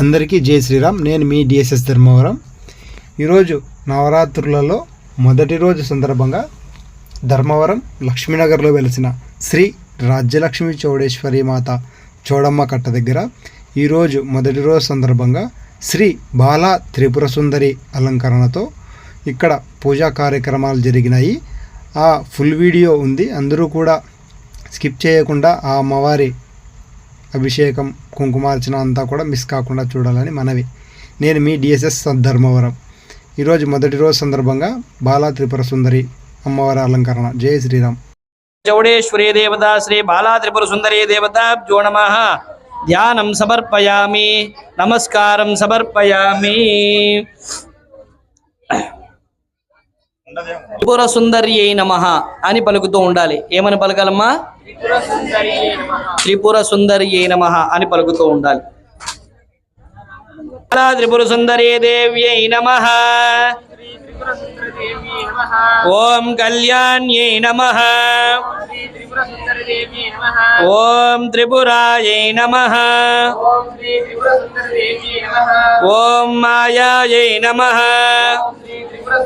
అందరికీ జై శ్రీరామ్. నేను మీ డిఎస్ఎస్ ధర్మవరం. ఈరోజు నవరాత్రులలో మొదటి రోజు సందర్భంగా ధర్మవరం లక్ష్మీనగర్లో వెలిసిన శ్రీ రాజ్యలక్ష్మి చౌడేశ్వరి మాత చౌడమ్మ కట్ట దగ్గర ఈరోజు మొదటి రోజు సందర్భంగా శ్రీ బాలా త్రిపుర సుందరి అలంకరణతో ఇక్కడ పూజా కార్యక్రమాలు జరిగినాయి. ఆ ఫుల్ వీడియో ఉంది. అందరూ కూడా స్కిప్ చేయకుండా ఆ అమ్మవారి అభిషేకం కుంకుమార్చన అంతా కూడా మిస్ కాకుండా చూడాలని మనవి. నేను మీ డిఎస్ఎస్ ధర్మవరం ఈరోజు మొదటి రోజు సందర్భంగా బాలా త్రిపుర సుందరి అమ్మవారి అలంకరణ. జై శ్రీరామ్. చౌడేశ్వరీ దేవత శ్రీ బాలా త్రిపుర సుందరీ దేవతాభ్యో నమ. ధ్యానం సమర్పయామి. నమస్కారం సమర్పయామి. త్రిపుర సుందర్యై నమ అని పలుకుతూ ఉండాలి. ఏమని పలకాలమ్మా? త్రిపుర సుందర్యై నమ అని పలుకుతూ ఉండాలి. త్రిపుర సుందరీ దేవ్యై నమ. ఓం కళ్యాణ్యై నమ. ఓం త్రిపురాయై నమ. ఓం మాయాయై నమ.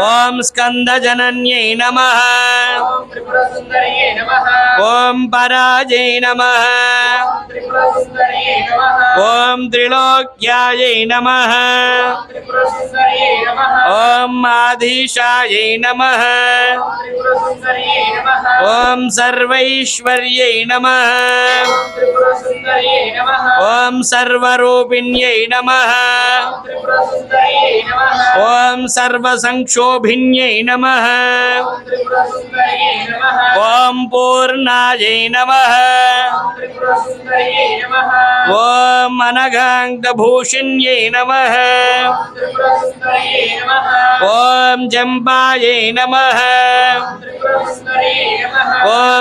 ఓం స్కందజనన్యై నమ. ఓం పరాజై నమ. ఓం त्रिलोक्याय नम। ओं आधीशा नम। ओं सर्वैश्वर्य नम। ओं सर्वरूपिण्यै नम। ओं सर्वसङ्क्षोभिन्यै नम। ओं पूर्णायै नम। ओं अनग నమ. ఓం జంబాయై నమ. ఓం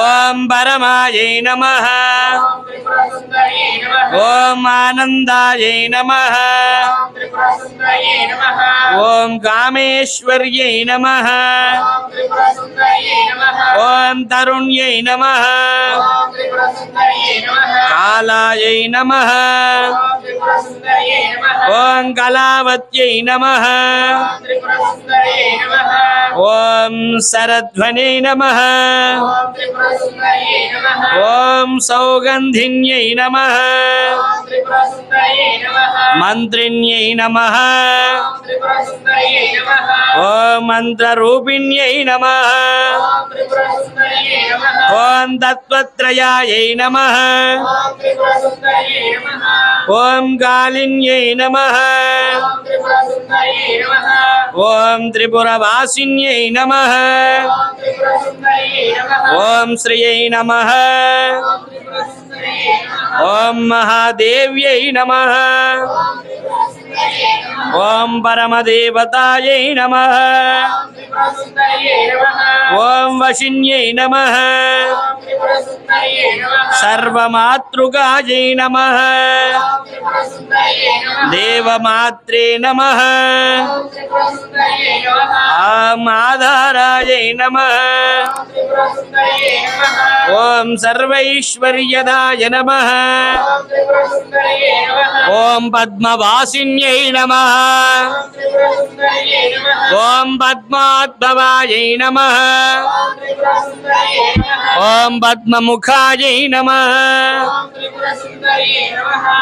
ஓம் பரமாயை நம ஓம் ஆனந்தாயை நம ஓம் காமேஸ்வர்யை நம ஓம் தருண்யை நம காலாயை நம ஓம் கலாவத்யை நம ఓం శరధ్వనే నమ. ఓం సౌగంధిన్యై నమ. मंत्रिण्य नम ओ मंत्रिण्य नम ओं तत्त्वत्रयायै नम ओं कालिन्यै नम ओं त्रिपुरवासीय नम ओं श्रिय नम ॐ महादेव्यै नमः। ॐ परमदेवतायै नम। ॐ वशिन्य नम। सर्वमातृकायै नम। देवमात्रे नम। माधारायै नमः। ॐ सर्वैश्वर्यदाय नमः। ॐ पद्मवासिन्यै नमः। ॐ पद्माद्भवायै नमः। ॐ पद्ममुखायै नमः।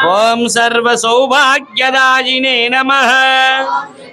ॐ सर्वसौभाग्यदायिने नमः।